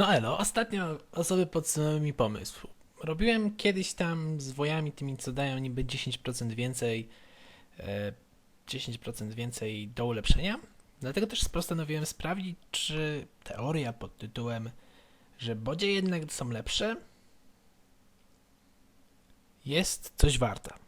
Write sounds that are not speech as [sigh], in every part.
No elo, ostatnio osoby podsunęły mi pomysł. Robiłem kiedyś tam z wojami tymi, co dają niby 10% więcej, e, 10% więcej do ulepszenia. Dlatego też postanowiłem sprawdzić, czy teoria pod tytułem, że bodzie jednak są lepsze, jest coś warta.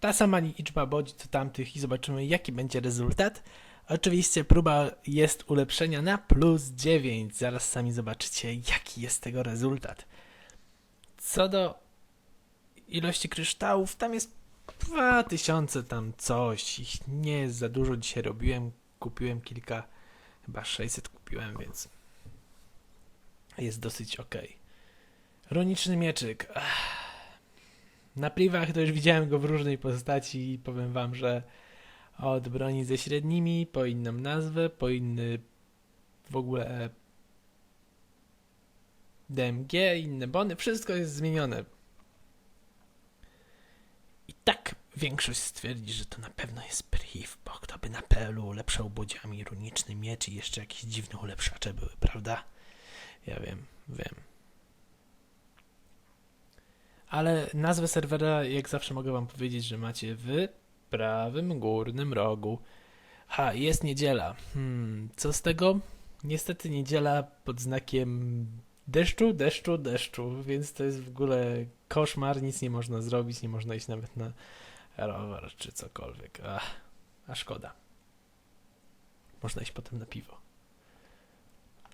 Ta sama liczba bodzi co tamtych i zobaczymy jaki będzie rezultat. Oczywiście próba jest ulepszenia na plus 9. Zaraz sami zobaczycie, jaki jest tego rezultat. Co do ilości kryształów, tam jest 2000 tam coś. Ich nie jest za dużo. Dzisiaj robiłem, kupiłem kilka, chyba 600 kupiłem, więc jest dosyć ok. Runiczny mieczyk. Ach. Na privach to już widziałem go w różnej postaci i powiem wam, że od broni ze średnimi, po inną nazwę, po inny w ogóle DMG, inne bony, wszystko jest zmienione. I tak większość stwierdzi, że to na pewno jest priv, bo kto by na PL-u ulepszał bodziami runiczny miecz i jeszcze jakieś dziwne ulepszacze były, prawda? Ja wiem, wiem. Ale nazwę serwera, jak zawsze mogę wam powiedzieć, że macie w prawym górnym rogu. Ha, jest niedziela. Hmm, co z tego? Niestety niedziela pod znakiem deszczu, deszczu, deszczu, więc to jest w ogóle koszmar, nic nie można zrobić, nie można iść nawet na rower czy cokolwiek. Ach, a szkoda. Można iść potem na piwo.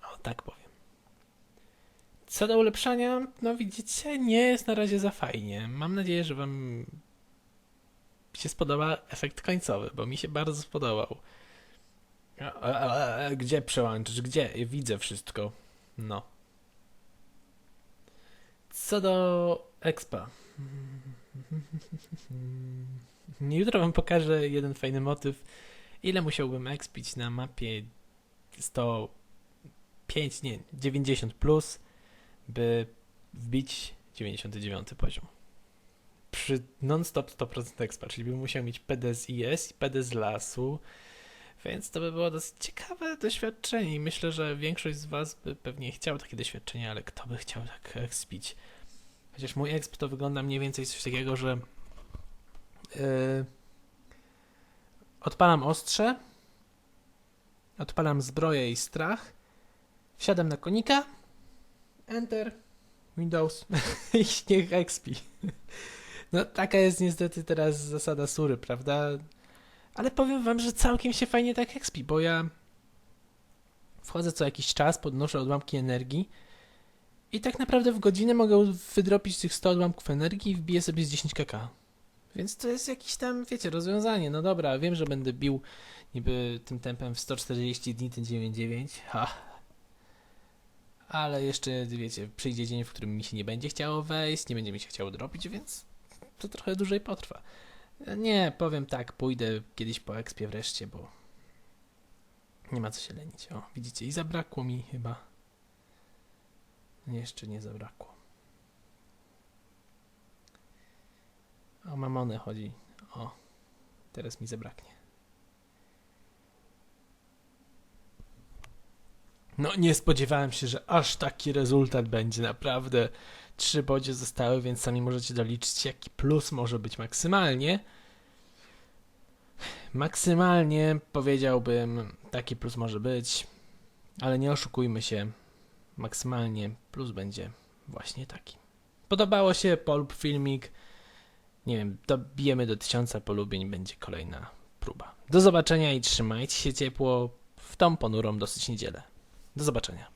O, tak powiem. Co do ulepszania, no widzicie, nie jest na razie za fajnie. Mam nadzieję, że wam się spodoba efekt końcowy, bo mi się bardzo spodobał. A, a, a, gdzie przełączysz? Gdzie? Widzę wszystko. No. Co do expa. [laughs] Jutro wam pokażę jeden fajny motyw. Ile musiałbym expić na mapie 105, nie, 90 plus, by wbić 99 poziom przy non-stop 100% expa, czyli bym musiał mieć PD z IS i PD z lasu, więc to by było dosyć ciekawe doświadczenie i myślę, że większość z Was by pewnie chciał takie doświadczenie, ale kto by chciał tak expić? Chociaż mój exp to wygląda mniej więcej coś takiego, że yy, odpalam ostrze, odpalam zbroję i strach, wsiadam na konika, enter, Windows [laughs] i niech expi. No taka jest niestety teraz zasada sury, prawda? Ale powiem wam, że całkiem się fajnie tak expi, bo ja wchodzę co jakiś czas, podnoszę odłamki energii i tak naprawdę w godzinę mogę wydropić tych 100 odłamków energii i wbiję sobie z 10 kk. Więc to jest jakieś tam, wiecie, rozwiązanie. No dobra, wiem, że będę bił niby tym tempem w 140 dni, ten 99. Ha. Ale jeszcze, wiecie, przyjdzie dzień, w którym mi się nie będzie chciało wejść, nie będzie mi się chciało dropić, więc to trochę dłużej potrwa. Nie, powiem tak, pójdę kiedyś po ekspie wreszcie, bo nie ma co się lenić. O, widzicie, i zabrakło mi chyba. Jeszcze nie zabrakło. O mamonę chodzi. O, teraz mi zabraknie. No, nie spodziewałem się, że aż taki rezultat będzie. Naprawdę trzy bodzie zostały, więc sami możecie doliczyć, jaki plus może być maksymalnie. Maksymalnie powiedziałbym, taki plus może być, ale nie oszukujmy się. Maksymalnie plus będzie właśnie taki. Podobało się, polub filmik. Nie wiem, dobijemy do tysiąca polubień, będzie kolejna próba. Do zobaczenia i trzymajcie się ciepło w tą ponurą dosyć niedzielę. Do zobaczenia.